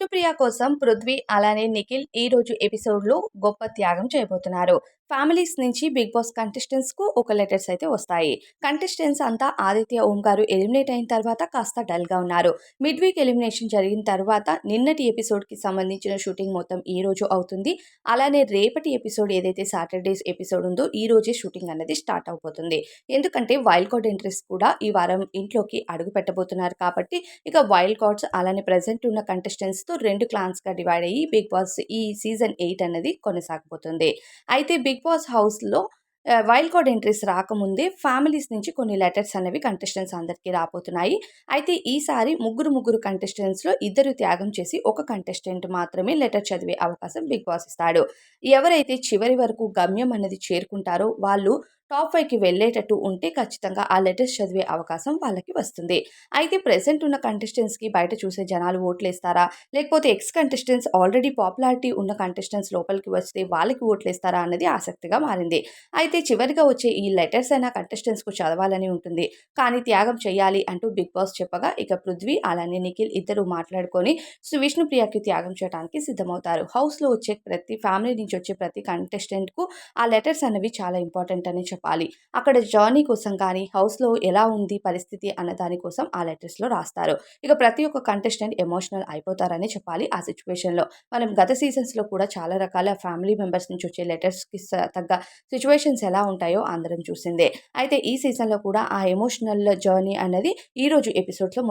సుప్రియ కోసం పృథ్వీ అలానే నిఖిల్ ఈ రోజు ఎపిసోడ్లో గొప్ప త్యాగం చేయబోతున్నారు. ఫ్యామిలీస్ నుంచి బిగ్ బాస్ కంటెస్టెంట్స్కు ఒక లెటర్స్ అయితే వస్తాయి. కంటెస్టెంట్స్ అంతా ఆదిత్య ఓం గారు ఎలిమినేట్ అయిన తర్వాత కాస్త డల్గా ఉన్నారు. మిడ్ వీక్ ఎలిమినేషన్ జరిగిన తర్వాత నిన్నటి ఎపిసోడ్కి సంబంధించిన షూటింగ్ మొత్తం ఈ రోజు అవుతుంది. అలానే రేపటి ఎపిసోడ్ ఏదైతే సాటర్డేస్ ఎపిసోడ్ ఉందో ఈ రోజే షూటింగ్ అనేది స్టార్ట్ అవబోతుంది. ఎందుకంటే వైల్డ్ కార్డ్ ఎంట్రీస్ కూడా ఈ వారం ఇంట్లోకి అడుగు పెట్టబోతున్నారు కాబట్టి ఇక వైల్డ్ కార్డ్స్ అలానే ప్రెసెంట్ ఉన్న కంటెస్టెంట్స్ తో రెండు క్లాన్స్గా డివైడ్ అయ్యి బిగ్ బాస్ ఈ సీజన్ ఎయిట్ అనేది కొనసాగబోతుంది. అయితే బిగ్ బాస్ హౌస్లో వైల్డ్ కార్డ్ ఎంట్రీస్ రాకముందే ఫ్యామిలీస్ నుంచి కొన్ని లెటర్స్ అనేవి కంటెస్టెంట్స్ అందరికీ రాబోతున్నాయి. అయితే ఈసారి ముగ్గురు ముగ్గురు కంటెస్టెంట్స్లో ఇద్దరు త్యాగం చేసి ఒక కంటెస్టెంట్ మాత్రమే లెటర్ చదివే అవకాశం బిగ్ బాస్ ఇస్తాడు. ఎవరైతే చివరి వరకు గమ్యం అనేది చేరుకుంటారో వాళ్ళు టాప్ ఫైవ్కి వెళ్ళేటట్టు ఉంటే ఖచ్చితంగా ఆ లెటర్స్ చదివే అవకాశం వాళ్ళకి వస్తుంది. అయితే ప్రెసెంట్ ఉన్న కంటెస్టెంట్స్కి బయట చూసే జనాలు ఓట్లేస్తారా? లేకపోతే ఎక్స్ కంటెస్టెంట్స్ ఆల్రెడీ పాపులారిటీ ఉన్న కంటెస్టెంట్స్ లోపలికి వస్తే వాళ్ళకి ఓట్లేస్తారా అన్నది ఆసక్తిగా మారింది. అయితే చివరిగా వచ్చే ఈ లెటర్స్ అయినా కంటెస్టెంట్స్కు చదవాలని ఉంటుంది. కానీ త్యాగం చేయాలి అంటూ బిగ్ బాస్ చెప్పగా ఇక పృథ్వీ అలానే నిఖిల్ ఇద్దరు మాట్లాడుకొని విష్ణుప్రియకి త్యాగం చేయడానికి సిద్ధమవుతారు. హౌస్లో వచ్చే ప్రతి ఫ్యామిలీ నుంచి వచ్చే ప్రతి కంటెస్టెంట్కు ఆ లెటర్స్ అనేవి చాలా ఇంపార్టెంట్ అని చెప్పారు చెప్పాలి. అక్కడ జర్నీ కోసం కానీ హౌస్లో ఎలా ఉంది పరిస్థితి అన్న దానికోసం ఆ లెటర్స్లో రాస్తారు. ఇక ప్రతి ఒక్క కంటెస్టెంట్ ఎమోషనల్ అయిపోతారని చెప్పాలి ఆ సిచ్యువేషన్లో. మనం గత సీజన్స్లో కూడా చాలా రకాల ఫ్యామిలీ మెంబర్స్ నుంచి వచ్చే లెటర్స్కి తగ్గ సిచ్యువేషన్స్ ఎలా ఉంటాయో అందరం చూసిందే. అయితే ఈ సీజన్లో కూడా ఆ ఎమోషనల్ జర్నీ అనేది ఈ రోజు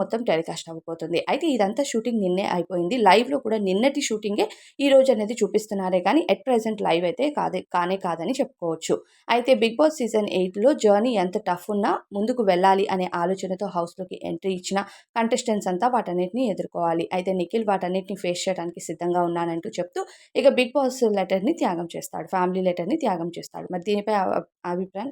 మొత్తం టెలికాస్ట్ అవ్వబోతుంది. అయితే ఇదంతా షూటింగ్ నిన్నే అయిపోయింది. లైవ్లో కూడా నిన్నటి షూటింగే ఈ రోజు అనేది చూపిస్తున్నారే కానీ ఎట్ ప్రజెంట్ లైవ్ అయితే కాదే కానే కాదని చెప్పుకోవచ్చు. అయితే బిగ్ బాస్ సీజన్ ఎయిట్లో జర్నీ ఎంత టఫ్ ఉన్నా ముందుకు వెళ్ళాలి అనే ఆలోచనతో హౌస్లోకి ఎంట్రీ ఇచ్చిన కంటెస్టెంట్స్ అంతా వాటన్నిటిని ఎదుర్కోవాలి. అయితే నిఖిల్ వాటన్నిటిని ఫేస్ చేయడానికి సిద్ధంగా ఉన్నానంటూ చెప్తూ ఇక బిగ్ బాస్ లెటర్ని త్యాగం చేస్తాడు. ఫ్యామిలీ లెటర్ని త్యాగం చేస్తాడు. మరి దీనిపై అభిప్రాయం